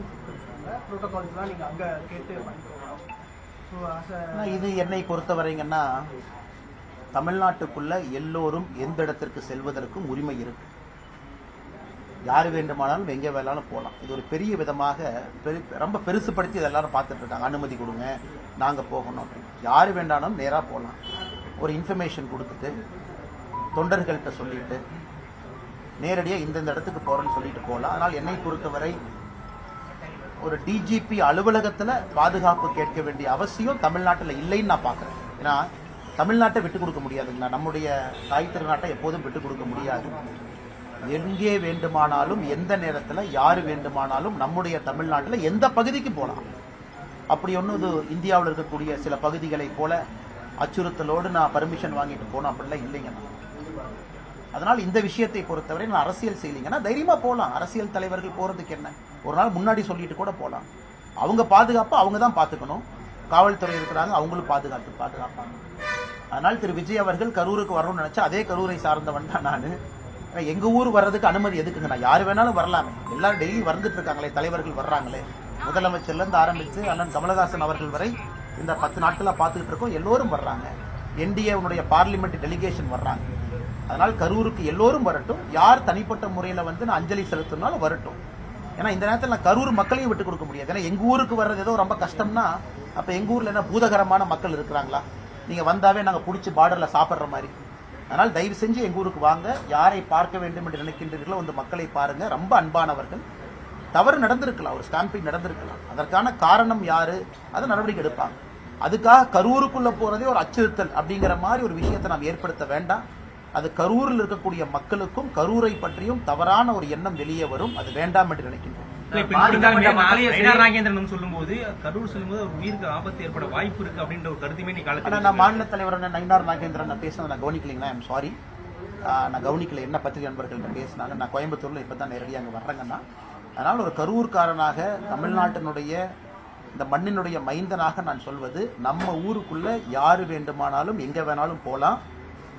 Timing ப்ரோட்டோகால்ஸ்லாம் நீங்கள் அங்கே கேட்டு ஸோ இது என்னை பொறுத்தவரைங்கன்னா தமிழ்நாட்டுக்குள்ள எல்லோரும் எந்த இடத்திற்கு செல்வதற்கும் உரிமை இருக்கு. யார் வேண்டுமானாலும் எங்கே வேணாலும் போகலாம் இது ஒரு பெரிய விதமாக பெரு ரொம்ப பெருசுப்படுத்தி இதை எல்லாரும் பார்த்துட்டு இருக்காங்க. அனுமதி கொடுங்க நாங்கள் போகணும் அப்படின்னு. யார் வேண்டாலும் நேராக போகலாம் ஒரு இன்ஃபர்மேஷன் கொடுத்துட்டு தொண்டர்கள்ட்ட சொல்லிட்டு நேரடியாக இந்தந்த இடத்துக்கு போகிறோன்னு சொல்லிட்டு போகலாம் அதனால் என்னை பொறுத்தவரை ஒரு டிஜிபி அலுவலகத்தில் பாதுகாப்பு கேட்க வேண்டிய அவசியம் தமிழ்நாட்டில் இல்லைன்னு நான் பார்க்குறேன் ஏன்னா தமிழ்நாட்டை விட்டு கொடுக்க முடியாதுங்களா? நம்முடைய தாய் திருநாட்டை எப்போதும் விட்டு கொடுக்க முடியாது. எங்கே வேண்டுமானாலும் எந்த நேரத்தில் யார் வேண்டுமானாலும் நம்முடைய தமிழ்நாட்டில் எந்த பகுதிக்கு போகலாம் அப்படி ஒன்றும் இது இந்தியாவில் இருக்கக்கூடிய சில பகுதிகளைப் போல அச்சுறுத்தலோடு நான் பர்மிஷன் வாங்கிட்டு போனோம் அப்படிலாம் இல்லைங்கண்ணா அதனால் இந்த விஷயத்தை பொறுத்தவரை நான் அரசியல் செய்யலிங்கன்னா தைரியமா போகலாம் அரசியல் தலைவர்கள் போறதுக்கு என்ன? ஒரு நாள் முன்னாடி சொல்லிட்டு கூட போகலாம் அவங்க பாதுகாப்பை அவங்க தான் பார்த்துக்கணும். காவல்துறை இருக்கிறாங்க அவங்களும் பாதுகாத்து பாதுகாப்பாங்க. அதனால் திரு விஜய் அவர்கள் கரூருக்கு வரணும்னு நினச்சா அதே கரூரை சார்ந்தவன் தான் நான். எங்கள் ஊர் வர்றதுக்கு அனுமதி எதுக்குங்க? நான் யார் வேணாலும் வரலாமே. எல்லாரும் டெய்லி வந்துட்டு இருக்காங்களே தலைவர்கள் வர்றாங்களே. முதலமைச்சர்லேருந்து ஆரம்பித்து அண்ணன் கமலஹாசன் அவர்கள் வரை இந்த பத்து நாட்களாக பார்த்துக்கிட்டு இருக்கோம். எல்லோரும் வர்றாங்க. என்டிஏ பார்லிமெண்ட் டெலிகேஷன் வர்றாங்க. அதனால் கரூருக்கு எல்லோரும் வரட்டும். யார் தனிப்பட்ட முறையில் வந்து நான் அஞ்சலி செலுத்தினாலும் வரட்டும். ஏன்னா இந்த நேரத்தில் நான் கரூர் மக்களையும் விட்டு கொடுக்க முடியாது. ஏன்னா எங்கள் ஊருக்கு வர்றது ஏதோ ரொம்ப கஷ்டம்னா அப்போ எங்கள் ஊரில் என்ன பூதகரமான மக்கள் இருக்கிறாங்களா? நீங்கள் வந்தாவே நாங்கள் பிடிச்சி பார்டரில் சாப்பிட்ற மாதிரி. அதனால் தயவு செஞ்சு எங்கள் ஊருக்கு வாங்க. யாரை பார்க்க வேண்டும் என்று நினைக்கின்றீர்களோ வந்து மக்களை பாருங்கள் ரொம்ப அன்பானவர்கள். தவறு நடந்திருக்கலாம். ஒரு ஸ்டாம்பிங் நடந்திருக்கலாம். அதற்கான காரணம் யாரு? அதை நடவடிக்கை எடுப்பாங்க. அதுக்காக கரூருக்குள்ளே போகிறதே ஒரு அச்சுறுத்தல் அப்படிங்கிற மாதிரி ஒரு விஷயத்தை நாம் ஏற்படுத்த வேண்டாம். அது கரூரில் இருக்கக்கூடிய மக்களுக்கும் கரூரை பற்றியும் தவறான ஒரு எண்ணம் வெளியே வரும். அது வேண்டாம் என்று நினைக்கின்றோம். நாகேந்திரன் சொல்லும்போது கரூர் சொல்லும்போது ஒரு உயிருக்கு ஆபத்து ஏற்பட வாய்ப்பு இருக்கு அப்படின்ற ஒரு கருத்துமே நீ ஆனா காலத்தில் நான் மாநில தலைவர் நயினார் நாகேந்திரன் நான் பேசினதை நான் கவனிக்கலைங்கன்னா ஐம் சாரி நான் கவனிக்கல என்ன பத்திரிகை நண்பர்கள்ட்ட பேசினாங்க நான் கோயம்புத்தூர்ல இப்போ தான் நேரடியாக அங்கே வர்றேங்கன்னா அதனால் ஒரு கரூர்காரனாக தமிழ்நாட்டினுடைய இந்த மண்ணினுடைய மைந்தனாக நான் சொல்வது நம்ம ஊருக்குள்ள யாரு வேண்டுமானாலும் எங்க வேணாலும் போகலாம்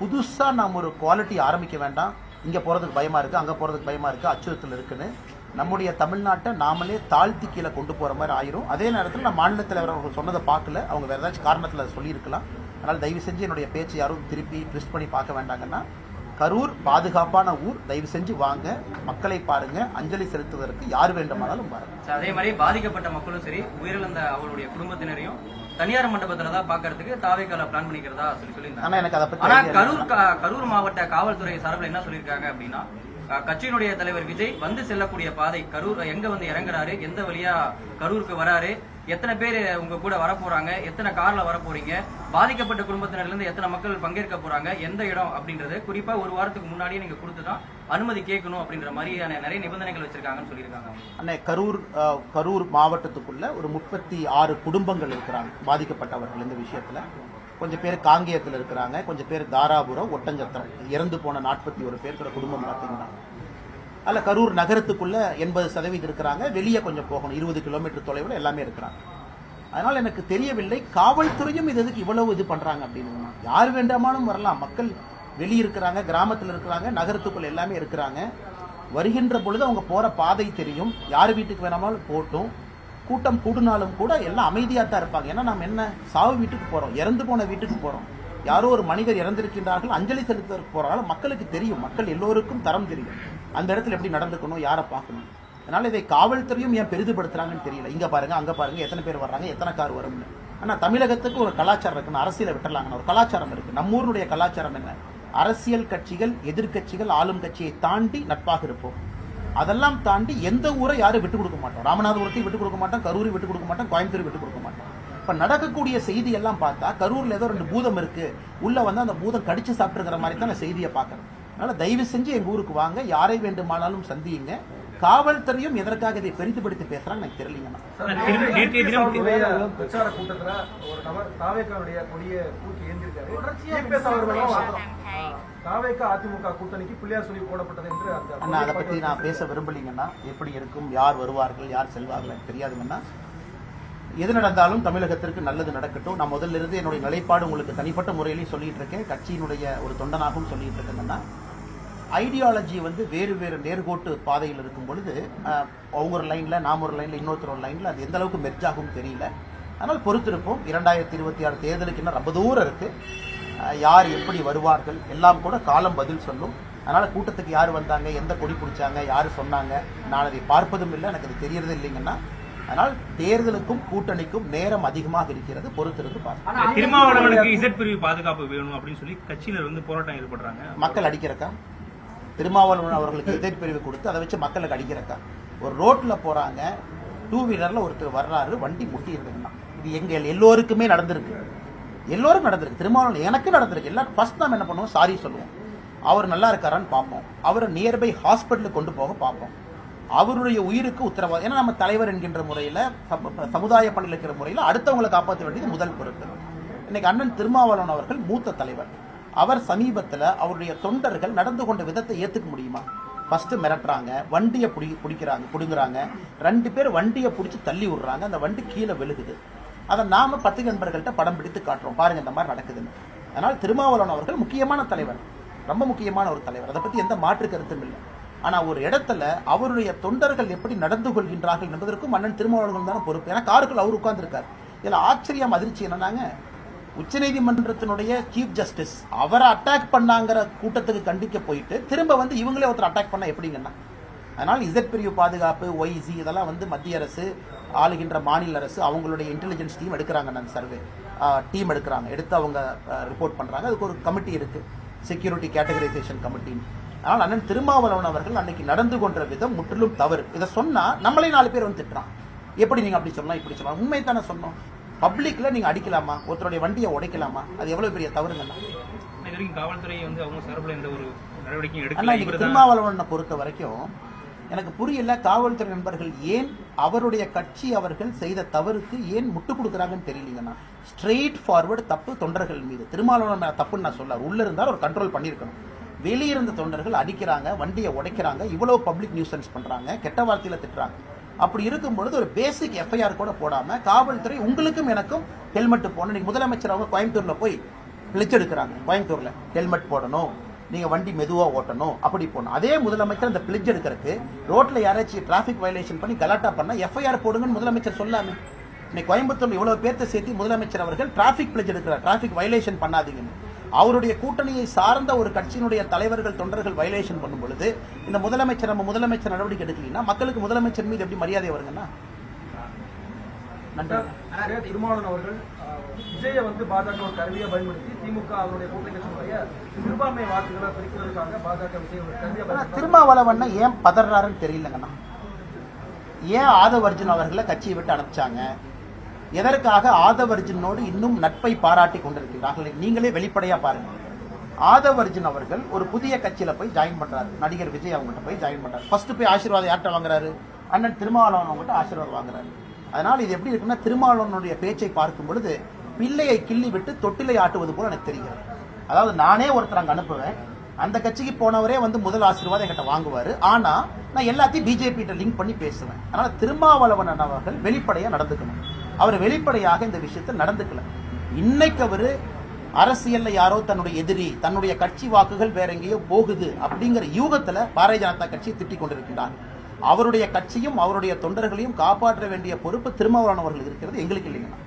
புதுசாக நாம் ஒரு குவாலிட்டி ஆரம்பிக்க வேண்டாம். இங்கே போகிறதுக்கு பயமாக இருக்குது அங்கே போகிறதுக்கு பயமாக இருக்கு அச்சுறுத்தல் இருக்குன்னு. நம்முடைய தமிழ்நாட்டை நாமளே தாழ்த்தி கீழே கொண்டு போகிற மாதிரி ஆயிரும். அதே நேரத்தில் நான் மாநில தலைவர் அவங்க சொன்னதை பார்க்கல. அவங்க வேறு ஏதாச்சும் காரணத்தில் அதை சொல்லியிருக்கலாம். அதனால் தயவு செஞ்சு என்னுடைய பேச்சு யாரும் திருப்பி ட்விஸ்ட் பண்ணி பார்க்க வேண்டாங்கன்னா கரூர் பாதுகாப்பான ஊர் தயவு செஞ்சு வாங்க. மக்களை பாருங்க அஞ்சலி செலுத்துவதற்கு யார் வேண்டுமானாலும் பாருங்க அதே மாதிரி பாதிக்கப்பட்ட மக்களும் சரி உயிரிழந்த அவருடைய குடும்பத்தினரையும் தனியார் மண்டபத்துல தான் பாக்குறதுக்கு தாவேக்கால பிளான் பண்ணிக்கிறதா சொல்லி சொல்லியிருந்தாங்க ஆனா. கரூர் கரூர் மாவட்ட காவல்துறை சார்பில் என்ன சொல்லியிருக்காங்க அப்படின்னா கட்சியினுடைய தலைவர் விஜய் வந்து செல்லக்கூடிய பாதை கரூர் எங்க வந்து இறங்குறாரு எந்த வழியா கரூருக்கு வராரு எத்தனை பேர் உங்க கூட வர போறாங்க எத்தனை கார்ல வர போறீங்க பாதிக்கப்பட்ட குடும்பத்தினர்ல இருந்து எத்தனை மக்கள் பங்கேற்க போறாங்க எந்த இடம் அப்படின்றது குறிப்பா ஒரு வாரத்துக்கு முன்னாடியே நீங்க கொடுத்துதான் அனுமதி கேட்கணும் அப்படின்ற மாதிரியான நிறைய நிபந்தனைகள் வச்சிருக்காங்கன்னு சொல்லியிருக்காங்க. அண்ணே கரூர் கரூர் மாவட்டத்துக்குள்ள ஒரு முப்பத்தி ஆறு குடும்பங்கள் இருக்கிறாங்க பாதிக்கப்பட்டவர்கள் இந்த விஷயத்துல. கொஞ்சம் பேர் காங்கேயத்தில் இருக்கிறாங்க கொஞ்சம் பேர் தாராபுரம் ஒட்டஞ்சத்திரம். இறந்து போன நாற்பத்தி ஒரு பேர்கிற குடும்பம் பார்த்தீங்கன்னா. அல்ல கரூர் நகரத்துக்குள்ளே எண்பது சதவீதம் இருக்கிறாங்க வெளியே கொஞ்சம் போகணும். இருபது கிலோமீட்டர் தொலைவில் எல்லாமே இருக்கிறாங்க. அதனால் எனக்கு தெரியவில்லை காவல்துறையும் இது எதுக்கு இவ்வளவு இது பண்ணுறாங்க அப்படின்னு. யார் வேண்டாமாலும் வரலாம். மக்கள் வெளியே இருக்கிறாங்க கிராமத்தில் இருக்கிறாங்க நகரத்துக்குள்ளே எல்லாமே இருக்கிறாங்க. வருகின்ற பொழுது அவங்க போகிற பாதை தெரியும். யார் வீட்டுக்கு வேணாமாலும் போட்டும். கூட்டம் கூடுனாலும் கூட எல்லாம் அமைதியாக தான் இருப்பாங்க. ஏன்னா நாம் என்ன? சாவு வீட்டுக்கு போகிறோம் இறந்து போன வீட்டுக்கு போகிறோம் யாரோ ஒரு மனிதர் இறந்திருக்கின்றார்கள். அஞ்சலி செலுத்துவதற்கு போகிறாலும் மக்களுக்கு தெரியும். மக்கள் எல்லோருக்கும் தரம் தெரியும். அந்த இடத்துல எப்படி நடந்துக்கணும்? யாரை பார்க்கணும்? அதனால் இதை காவல்துறையும் ஏன் பெரிதுபடுத்துகிறாங்கன்னு தெரியல. இங்கே பாருங்கள் அங்கே பாருங்கள் எத்தனை பேர் வர்றாங்க? எத்தனை கார் வரும்னு. ஆனால் தமிழகத்துக்கு ஒரு கலாச்சாரம் இருக்குன்னு அரசியலை விட்டுறலாங்கன்னு ஒரு கலாச்சாரம் இருக்குது நம்ம ஊருடைய கலாச்சாரம் என்ன? அரசியல் கட்சிகள் எதிர்க்கட்சிகள் ஆளும் கட்சியை தாண்டி நட்பாக இருப்போம். அதெல்லாம் தாண்டி எந்த ஊரை யாரும் விட்டு கொடுக்க மாட்டோம். ராமநாதபுரத்தையும் விட்டு கொடுக்க மாட்டோம் கரூரை விட்டு கொடுக்க மாட்டோம் கோயம்புத்தூர் விட்டு கொடுக்க மாட்டோம். இப்ப நடக்கக்கூடிய செய்தி எல்லாம் பார்த்தா கரூர்ல ஏதோ ரெண்டு பூதம் இருக்கு. உள்ள வந்து அந்த பூதம் கடிச்சு சாப்பிட்டுருக்கிற மாதிரி தான் நான் செய்தியை பார்க்கறேன். அதனால தயவு செஞ்சு எங்க ஊருக்கு வாங்க யாரை வேண்டுமானாலும் சந்தியுங்க. காவல்துறையும் எதற்காக இதை பெரிதுபடுத்தி பேசுறாங்க எனக்கு தெரியலங்கண்ணா பிரச்சார கூட்டத்துல ஒரு நபர் தாவேக்காவுடைய கொடியை தூக்கி ஏந்திருக்காரு தாவேக்கா அதிமுக கூட்டணிக்கு பிள்ளையார் சொல்லி போடப்பட்டது என்று அண்ணா அதை பத்தி நான் பேச விரும்பலீங்கன்னா எப்படி இருக்கும் யார் வருவார்கள் யார் செல்வார்கள் தெரியாதுங்கன்னா எது நடந்தாலும் தமிழகத்திற்கு நல்லது நடக்கட்டும். நான் முதல்ல இருந்து என்னுடைய நிலைப்பாடு உங்களுக்கு தனிப்பட்ட முறையிலையும் சொல்லிட்டு இருக்கேன். கட்சியினுடைய ஒரு தொண்டனாகவும் சொல்லிட்டு இருக்கேங்கன்னா ஐடியாலஜி வந்து வேறு வேறு நேர்கோட்டு பாதையில் இருக்கும் பொழுது அவங்க ஒரு லைன்ல நாம் ஒரு லைன்ல இன்னொருத்தர் ஒரு லைன்ல அது எந்த அளவுக்கு மெர்ஜ் ஆகும் தெரியல. அதனால் பொறுத்திருப்போம். இரண்டாயிரத்தி இருபத்தி ஆறு தேர்தலுக்கு இன்னும் ரொம்ப தூரம் இருக்கு. அஹ், யார் எப்படி வருவார்கள்? எல்லாம் கூட காலம் பதில் சொல்லும். அதனால கூட்டத்துக்கு யார் வந்தாங்க? எந்த கொடி பிடிச்சாங்க? யார் சொன்னாங்க? நான் அதை பார்ப்பதும் இல்லை. எனக்கு அது தெரியறது இல்லைங்கன்னா அதனால் தேர்தலுக்கும் கூட்டணிக்கும் நேரம் அதிகமாக இருக்கிறது. பொறுத்திருந்து பார்ப்போம். திருமாவளவனுக்கு இசட் பிரிவு பாதுகாப்பு வேணும் அப்படின்னு சொல்லி கட்சியினர் வந்து போராட்டம் ஈடுபடுறாங்க மக்கள் அடிக்கிறக்கா? திருமாவளவன் அவர்களுக்கு இதய பிரிவு கொடுத்து அதை வச்சு மக்களுக்கு அடிக்கிறக்கா? ஒரு ரோட்ல போறாங்க. டூ வீலர்ல ஒருத்தர் வர்றாரு. வண்டி முட்டி இருக்குன்னா இது எங்க எல்லோருக்குமே நடந்திருக்கு. எல்லோரும் நடந்திருக்கு. திருமாவளவன் எனக்கு நடந்திருக்கு. எல்லாரும் ஃபர்ஸ்ட் நம்ம என்ன பண்ணுவோம்? சாரி சொல்லுவோம். அவர் நல்லா இருக்காரான்னு பார்ப்போம். அவரை நியர்பை ஹாஸ்பிட்டலுக்கு கொண்டு போக பார்ப்போம். அவருடைய உயிருக்கு உத்தரவாதம். ஏன்னா நம்ம தலைவர் என்கின்ற முறையில் சம- சமுதாய பணியில் இருக்கிற முறையில் அடுத்தவங்களை காப்பாற்ற வேண்டியது முதல் பொருட்கள் இன்னைக்கு அண்ணன் திருமாவளவன் அவர்கள் மூத்த தலைவர். அவர் சமீபத்தில் அவருடைய தொண்டர்கள் நடந்து கொண்ட விதத்தை ஏற்றுக்க முடியுமா? ஃபஸ்ட்டு மிரட்டுறாங்க. வண்டியை பிடி பிடிக்கிறாங்க பிடுங்குறாங்க. ரெண்டு பேர் வண்டியை பிடிச்சி தள்ளி விடுறாங்க. அந்த வண்டி கீழே விழுகுது. அதை நாம பத்து நண்பர்கள்ட்ட படம் பிடித்து காட்டுறோம். பாருங்க இந்த மாதிரி நடக்குதுன்னு. அதனால் திருமாவளவன் அவர்கள் முக்கியமான தலைவர். ரொம்ப முக்கியமான ஒரு தலைவர். அதை பத்தி எந்த மாற்று கருத்தும் இல்லை. ஆனா ஒரு இடத்துல அவருடைய தொண்டர்கள் எப்படி நடந்து கொள்கின்றார்கள் என்பதற்கும் மன்னன் திருமாவளவன் தானே பொறுப்பு. ஏன்னா காருக்குள் அவர் உட்கார்ந்துருக்கார். இதுல ஆச்சரியம் அதிர்ச்சி என்னன்னாங்க? உச்சநீதிமன்றத்தினுடைய சீஃப் ஜஸ்டிஸ் அவரை அட்டாக் பண்ணாங்கிற கூட்டத்துக்கு கண்டிக்க போயிட்டு திரும்ப வந்து இவங்களே ஒருத்தர் அட்டாக் பண்ண எப்படிங்கன்னா அதனால் இசட் பிரிவு பாதுகாப்பு ஒய்சி இதெல்லாம் வந்து மத்திய அரசு ஆளுகின்ற மாநில அரசு அவங்களுடைய இன்டெலிஜென்ஸ் டீம் எடுக்கிறாங்க நான் சர்வே டீம் எடுக்கிறாங்க. எடுத்து அவங்க ரிப்போர்ட் பண்றாங்க. அதுக்கு ஒரு கமிட்டி இருக்கு. செக்யூரிட்டி கேட்டகரைசேஷன் கமிட்டி ஆனால் அண்ணன் திருமாவளவன் அவர்கள் அன்னைக்கு நடந்து கொண்ட விதம் முற்றிலும் தவறு. இதை சொன்னா நம்மளே நாலு பேர் வந்து திட்டுறான். எப்படி நீங்க அப்படி சொல்லலாம் இப்படி சொல்லலாம் உண்மை தானே சொன்னோம். பப்ளிக்ல நீங்க அடிக்கலாமா? ஒருத்தருடைய வண்டியை உடைக்கலாமா? அது எவ்வளவு பெரிய தவறுங்கண்ணா காவல்துறை வந்து அவங்க சார்பில் எந்த ஒரு நடவடிக்கையும் எடுக்கல. திருமாவளவனை பொறுத்த வரைக்கும் எனக்கு புரியல காவல்துறை நண்பர்கள் ஏன் அவருடைய கட்சி அவர்கள் செய்த தவறுக்கு ஏன் முட்டு கொடுக்குறாங்கன்னு தெரியலீங்கண்ணா ஸ்ட்ரெயிட் ஃபார்வர்டு தப்பு தொண்டர்கள் மீது. திருமாவளவன் தப்புன்னு நான் சொல்ல உள்ளே இருந்தால் ஒரு கண்ட்ரோல் பண்ணியிருக்கணும். வெளியிருந்த தொண்டர்கள் அடிக்கிறாங்க வண்டியை உடைக்கிறாங்க இவ்வளோ பப்ளிக் நியூசன்ஸ் பண்ணுறாங்க கெட்ட வார்த்தையில் திட்டுறாங்க. அப்படி இருக்கும் பொழுது ஒரு பேசிக் எஃப்ஐஆர் கூட போடாமல் காவல்துறை உங்களுக்கும் எனக்கும் ஹெல்மெட் போடணும். இன்னைக்கு முதலமைச்சர் அவங்க கோயம்புத்தூரில் போய் பிளிச் எடுக்கிறாங்க. கோயம்புத்தூரில் ஹெல்மெட் போடணும். நீங்க வண்டி மெதுவா ஓட்டணும். அப்படி போகணும். அதே முதலமைச்சர் அந்த பிளிட்ஜ் எடுக்கிறதுக்கு ரோட்ல யாராச்சும் டிராபிக் வயலேஷன் பண்ணி கலாட்டா பண்ணா எஃப்ஐஆர் போடுங்கன்னு முதலமைச்சர் சொல்லாமே. இன்னைக்கு கோயம்புத்தூர்ல இவ்வளவு பேர்த்த சேர்த்து முதலமைச்சர் அவர்கள் டிராபிக் பிளிட்ஜ் எடுக்கிறார். டிராபிக் வயலேஷன் பண்ணாதீங்கன்னு. அவருடைய கூட்டணியை சார்ந்த ஒரு கட்சியினுடைய தலைவர்கள் தொண்டர்கள் வயலேஷன் பண்ணும் பொழுது இந்த முதலமைச்சர் நம்ம முதலமைச்சர் நடவடிக்கை எடுக்கலீங்கன்னா மக்களுக்கு முதலமைச்சர் மீது எப்படி மரியாதை வருங்கன்னா? நன்றி. சார், திருமாவளவன் அவர்கள் விஜயை வந்து பாஜக ஒரு கருவியா பயன்படுத்தி திமுக அவருடைய கூட்டணி கட்சியினுடைய சிறுபான்மை வாக்குகளை பிரிக்கிறதுக்காக பாஜக விஜய் ஒரு கருவியா திருமாவளவன் ஏன் பதறாருன்னு தெரியலங்கண்ணா ஏன் ஆதவர்ஜுன் அவர்களை கட்சியை விட்டு அனுப்பிச்சாங்க? எதற்காக ஆதவர்ஜுனோடு இன்னும் நட்பை பாராட்டி கொண்டிருக்கிறார்கள் நீங்களே வெளிப்படையா பாருங்க. ஆதவர்ஜுன் அவர்கள் ஒரு புதிய கட்சியில போய் ஜாயின் பண்றாரு. நடிகர் விஜய் அவங்ககிட்ட போய் ஜாயின் பண்றாரு. ஃபர்ஸ்ட் போய் ஆசீர்வாதம் யார்கிட்ட வாங்குறாரு? அண்ணன் திருமாவளவன் அவங்ககிட்ட ஆசீர்வாதம் வாங்குறாரு. அதனால இது எப்படி இருக்குன்னா திருமாவளவனுடைய பேச்சை பார்க்கும் பொழுது பிள்ளையை கிள்ளி விட்டு தொட்டிலை ஆட்டுவது போல எனக்கு தெரிகிறது. அதாவது நானே ஒருத்தர் அங்கே அனுப்புவேன். அந்த கட்சிக்கு போனவரே வந்து முதல் ஆசீர்வாதம் என்கிட்ட வாங்குவார். ஆனால் நான் எல்லாத்தையும் பிஜேபிகிட்ட லிங்க் பண்ணி பேசுவேன். அதனால் திருமாவளவன் அவர்கள் வெளிப்படையாக நடந்துக்கணும். அவர் வெளிப்படையாக இந்த விஷயத்தை நடந்துக்கல. இன்னைக்கு அவர் அரசியல்ல யாரோ தன்னுடைய எதிரி தன்னுடைய கட்சி வாக்குகள் வேற எங்கேயோ போகுது அப்படிங்கிற யூகத்துல பாரதிய ஜனதா கட்சியை திட்டிக் கொண்டிருக்கிறார் அவருடைய கட்சியும் அவருடைய தொண்டர்களையும் காப்பாற்ற வேண்டிய பொறுப்பு திருமாவளவன் அவர்கள் இருக்கிறது. எங்களுக்கு இல்லைங்கண்ணா.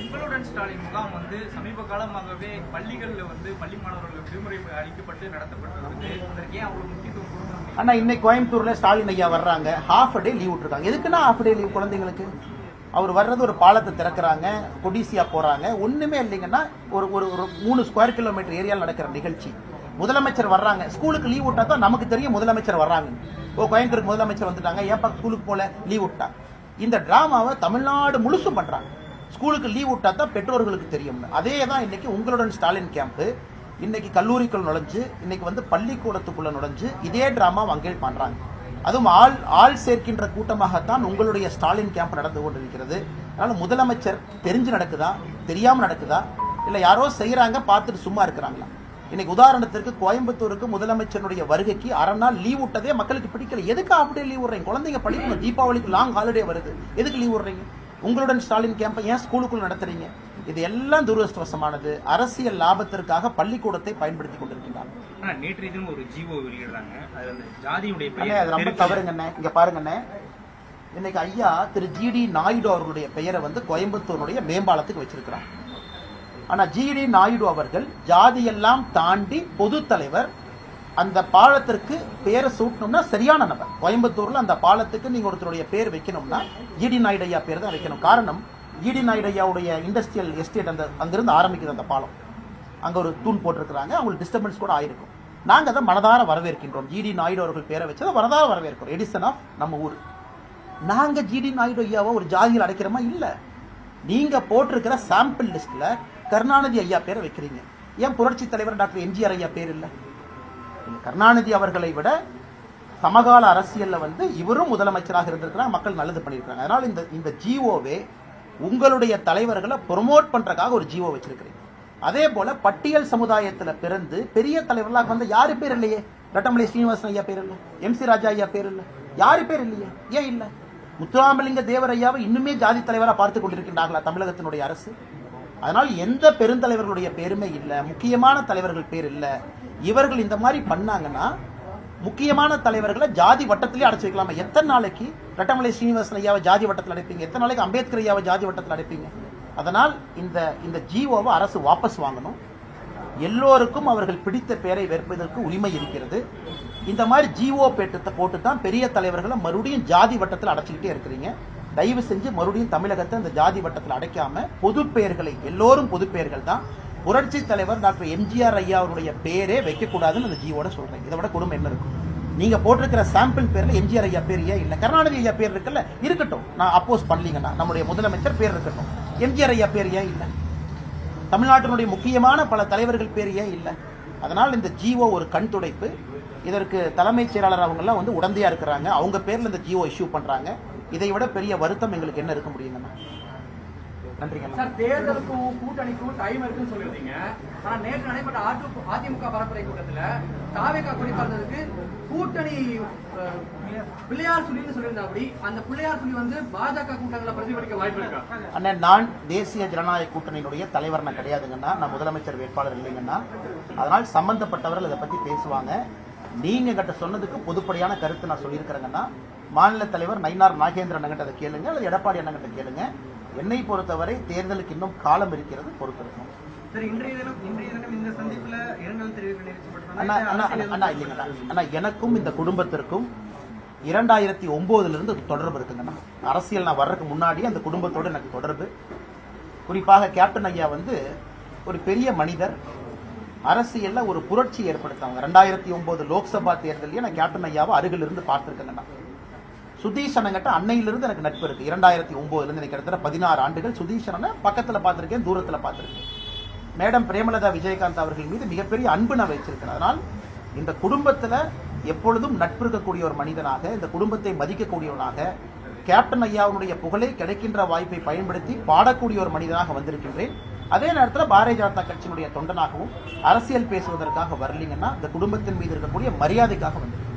உங்களுடன் ஸ்டாலின் முகாம் வந்து சமீப காலமாகவே பள்ளிகளில் வந்து பள்ளி மாணவர்களுக்கு விடுமுறை அளிக்கப்பட்டு நடத்தப்பட்டு வருது அதற்கு ஏன் அவ்வளவு முக்கியத்துவம் கொடுக்கணும்? அண்ணா இன்னைக்கு கோயம்புத்தூர்ல ஸ்டாலின் ஐயா வர்றாங்க. ஹாஃப் டே லீவ் விட்டுருக்காங்க. எதுக்குன்னா ஹாஃப் டே லீவ் குழந்தைங்களுக்கு அவர் வர்றது ஒரு பாலத்தை திறக்கிறாங்க கொடிசியா போறாங்க. ஒண்ணுமே இல்லைங்கன்னா ஒரு ஒரு ஒரு மூணு ஸ்கொயர் கிலோமீட்டர் ஏரியாவில் நடக்கிற நிகழ்ச்சி. முதலமைச்சர் வர்றாங்க. ஸ்கூலுக்கு லீவ் விட்டா தான் நமக்கு தெரியும் முதலமைச்சர் வர்றாங்க. ஓ கோயம்புத்தூருக்கு முதலமைச்சர் வந்துட்டாங்க. ஏப்பா ஸ்கூலுக்கு போல லீவ் விட்டா. இந்த டிராமாவை தமிழ்நாடு முழுசும் பண்றாங்க. ஸ்கூலுக்கு லீவ் விட்டா தான் பெற்றோர்களுக்கு தெரியும் அதே தான் இன்னைக்கு உங்களுடன் ஸ்டாலின் கேம்ப் இன்னைக்கு கல்லூரிக்குள் நுழைஞ்சு இன்னைக்கு வந்து பள்ளிக்கூடத்துக்குள்ள நுழைஞ்சு இதே டிராமா அங்கே பண்றாங்க. அதுவும் ஆள் ஆள் சேர்க்கின்ற கூட்டமாகத்தான் உங்களுடைய ஸ்டாலின் கேம்ப் நடந்து கொண்டிருக்கிறது. அதனால முதலமைச்சர் தெரிஞ்சு நடக்குதா? தெரியாம நடக்குதா? இல்ல யாரோ செய்யறாங்க பார்த்துட்டு சும்மா இருக்கிறாங்களா? இன்னைக்கு உதாரணத்திற்கு கோயம்புத்தூருக்கு முதலமைச்சருடைய வருகைக்கு அரை நாள் லீவ் விட்டதே மக்களுக்கு பிடிக்கல. எதுக்கு அப்படியே லீவ் விடுறீங்க? குழந்தைங்க படிக்கணும். தீபாவளிக்கு லாங் ஹாலிடே வருது. எதுக்கு லீவ் விடுறீங்க? உங்களுடன் ஸ்டாலின் கேம்பை ஏன் ஸ்கூலுக்குள் நடத்துறீங்க? இது எல்லாம் துரதிருஷ்டவசமானது. அரசியல் லாபத்திற்காக பள்ளிக்கூடத்தை பயன்படுத்தி கொண்டிருக்கின்றார். ஆனா நேற்றைய தினம் ஒரு ஜீவோ வெளியிடுறாங்க. அது ஜாதியுடைய ரொம்ப தவறுங்கண்ணே. இங்க பாருங்கண்ணே. இன்னைக்கு ஐயா திரு ஜிடி நாயுடு அவர்களுடைய பெயரை வந்து கோயம்புத்தூருடைய மேம்பாலத்துக்கு வச்சிருக்கிறாங்க ஆனா ஜிடி நாயுடு அவர்கள் ஜாதியெல்லாம் தாண்டி பொது தலைவர் அந்த பாலத்திற்கு பேரை சூட்டணும்னா சரியான நபர். கோயம்புத்தூர்ல அந்த பாலத்துக்கு நீங்க ஒருத்தருடைய பேர் வைக்கணும்னா ஜிடி நாயுடு ஐயா பேர் தான் வைக்கணும். காரணம் ஜிடி நாயுடையாவுடைய இண்டஸ்ட்ரியல் எஸ்டேட் அந்த அங்கிருந்து ஆரம்பிக்குது அந்த பாலம். அங்க ஒரு தூண் போட்டிருக்கிறாங்க அவங்களுக்கு டிஸ்டர்பன்ஸ் கூட ஆயிருக்கும். நாங்க அதை மனதார வரவேற்கின்றோம். ஜிடி நாயுடு அவர்கள் பேரை வச்சதை மனதார வரவேற்கிறோம். எடிசன் ஆஃப் நம்ம ஊர். நாங்க ஜிடி நாயுடு ஐயாவை ஒரு ஜாதியில் அடைக்கிறோமா? இல்ல. நீங்க போட்டிருக்கிற சாம்பிள் லிஸ்ட்ல கருணாநிதி ஐயா பேரை வைக்கிறீங்க. ஏன் புரட்சி தலைவர் டாக்டர் எம்ஜிஆர் ஐயா பேர் இல்லை. கருணாநிதி அவர்களை விட சமகால அரசியலில் வந்து இவரும் முதலமைச்சராக இருந்திருக்கிறாங்க மக்கள் நல்லது பண்ணியிருக்காங்க அதனால் இந்த இந்த ஜிஓவே உங்களுடைய தலைவர்களை ப்ரொமோட் பண்ணுறக்காக ஒரு ஜிஓ வச்சிருக்கிறீங்க. அதே போல பட்டியல் சமுதாயத்தில் பிறந்து பெரிய தலைவர்களாக வந்து யாரு பேர் இல்லையே? ரட்டமலை ஸ்ரீனிவாசன் ஐயா பேர் இல்லை. எம் சி ராஜா ஐயா பேர் இல்லை. யாரு பேர் இல்லையே? ஏன் இல்லை? முத்துராமலிங்க தேவரையாவை இன்னுமே ஜாதி தலைவராக பார்த்து கொண்டிருக்கின்றார்களா தமிழகத்தினுடைய அரசு? அதனால் எந்த பெருந்தலைவர்களுடைய பேருமே இல்லை முக்கியமான தலைவர்கள் பேர் இல்லை. இவர்கள் இந்த மாதிரி பண்ணாங்கன்னா முக்கியமான தலைவர்களை ஜாதி வட்டத்திலே அடைச்சி வைக்கலாமா. எத்தனை நாளைக்கு? ரட்டமலை ஸ்ரீனிவாசன் ஐயாவை ஜாதி வட்டத்தில் அடைப்பீங்க. எத்தனை நாளைக்கு அம்பேத்கர் ஐயாவை ஜாதி வட்டத்தில் அடைப்பீங்க? அதனால் இந்த இந்த ஜிஓவை அரசு வாபஸ் வாங்கணும். எல்லோருக்கும் அவர்கள் பிடித்த பெயரை வெறுப்பதற்கு உரிமை இருக்கிறது. இந்த மாதிரி ஜிஓ பேட்டத்தை போட்டு தான் பெரிய தலைவர்களை மறுபடியும் ஜாதி வட்டத்தில் அடைச்சிக்கிட்டே இருக்கிறீங்க. தயவு செஞ்சு மறுபடியும் தமிழகத்தை அந்த ஜாதி வட்டத்தில் அடைக்காம பொது பெயர்களை எல்லோரும் பொது பெயர்கள் தான் புரட்சி தலைவர் டாக்டர் எம்ஜிஆர் ஐயா அவருடைய பேரே வைக்கக்கூடாதுன்னு அந்த ஜீவோட சொல்றேன். இதை விட கொடுமை என்ன இருக்கும்? நீங்க போட்டிருக்கிற சாம்பிள் பேர்ல எம்ஜிஆர் ஐயா பேர் ஏன் இல்ல? கருணாநிதி ஐயா பேர் இருக்குல்ல? இருக்கட்டும். நான் அப்போஸ் பண்ணலீங்கன்னா நம்முடைய முதலமைச்சர் பேர் இருக்கட்டும். எம்ஜிஆர் ஐயா பேர் ஏன் இல்ல? தமிழ்நாட்டினுடைய முக்கியமான பல தலைவர்கள் பேர் ஏன் இல்ல? அதனால் இந்த ஜிஓ ஒரு கண் துடைப்பு. இதற்கு தலைமைச் செயலாளர் அவங்கெல்லாம் வந்து உடந்தையா இருக்கிறாங்க. அவங்க பேர்ல இந்த ஜிஓ இஷ்யூ பண்றாங்க. இதை விட பெரிய வருத்தம் எங்களுக்கு என்ன இருக்க முடியுங்கண்ணா நன்றிங்கண்ணா சார் தேர்தலுக்கும் கூட்டணிக்கும் டைம் இருக்குன்னு சொல்லியிருந்தீங்க. ஆனா நேற்று நடைபெற்ற அதிமுக பரப்புரை கூட்டத்துல தாவேக்கா கொடி தந்ததுக்கு கூட்டணி பிள்ளையார் சுழின்னு சொல்லியிருந்தாப்படி. அந்த பிள்ளையார் சுழி வந்து பாஜக கூட்டங்களை பிரதிபலிக்க வாய்ப்பு இருக்கா? அண்ணன் நான் தேசிய ஜனநாயக கூட்டணியினுடைய தலைவர் நான் கிடையாதுங்கண்ணா நான் முதலமைச்சர் வேட்பாளர் இல்லைங்கண்ணா அதனால் சம்பந்தப்பட்டவர்கள் இதை பத்தி பேசுவாங்க. நீங்க கிட்ட சொன்னதுக்கு பொதுப்படையான கருத்து நான் சொல்லியிருக்கிறேங்கன்னா மாநில தலைவர் நயினார் நாகேந்திரன் அதை கேளுங்க அல்லது எடப்பாடி அண்ணங்கிட்ட கேளுங்க. என்னை பொறுத்தவரை தேர்தலுக்கு இன்னும் காலம் இருக்கிறது பொறுத்திருக்கும். எனக்கும் இந்த குடும்பத்திற்கும் இரண்டாயிரத்தி ஒன்பதுல இருந்து தொடர்பு இருக்குங்கண்ணா அரசியல் நான் வர்றதுக்கு முன்னாடி அந்த குடும்பத்தோட எனக்கு தொடர்பு. குறிப்பாக கேப்டன் ஐயா வந்து ஒரு பெரிய மனிதர். அரசியல்ல ஒரு புரட்சி ஏற்படுத்தாங்க ரெண்டாயிரத்தி ஒன்பது லோக்சபா தேர்தலையே நான் கேப்டன் ஐயாவை அருகில் இருந்து பார்த்திருக்கேங்கண்ணா சுதீஷ் அன்னையிலிருந்து எனக்கு நட்பு இருக்கு. இரண்டாயிரத்தி ஒன்பதுலேருந்து எனக்கு கிட்டத்தட்ட பதினாறு ஆண்டுகள் சுதீஷனை பக்கத்தில் பார்த்துருக்கேன் தூரத்தில் பார்த்துருக்கேன். மேடம் பிரேமலதா விஜயகாந்த் அவர்கள் மீது மிகப்பெரிய அன்பு நான் வச்சிருக்கேன் அதனால் இந்த குடும்பத்தில் எப்பொழுதும் நட்பு இருக்கக்கூடிய ஒரு மனிதனாக இந்த குடும்பத்தை மதிக்கக்கூடியவனாக கேப்டன் ஐயாவுடைய புகழை கிடைக்கின்ற வாய்ப்பை பயன்படுத்தி பாடக்கூடிய ஒரு மனிதனாக வந்திருக்கின்றேன். அதே நேரத்தில் பாரதிய ஜனதா கட்சியினுடைய தொண்டனாகவும் அரசியல் பேசுவதற்காக வரலீங்கன்னா இந்த குடும்பத்தின் மீது இருக்கக்கூடிய மரியாதைக்காக வந்திருக்கேன்.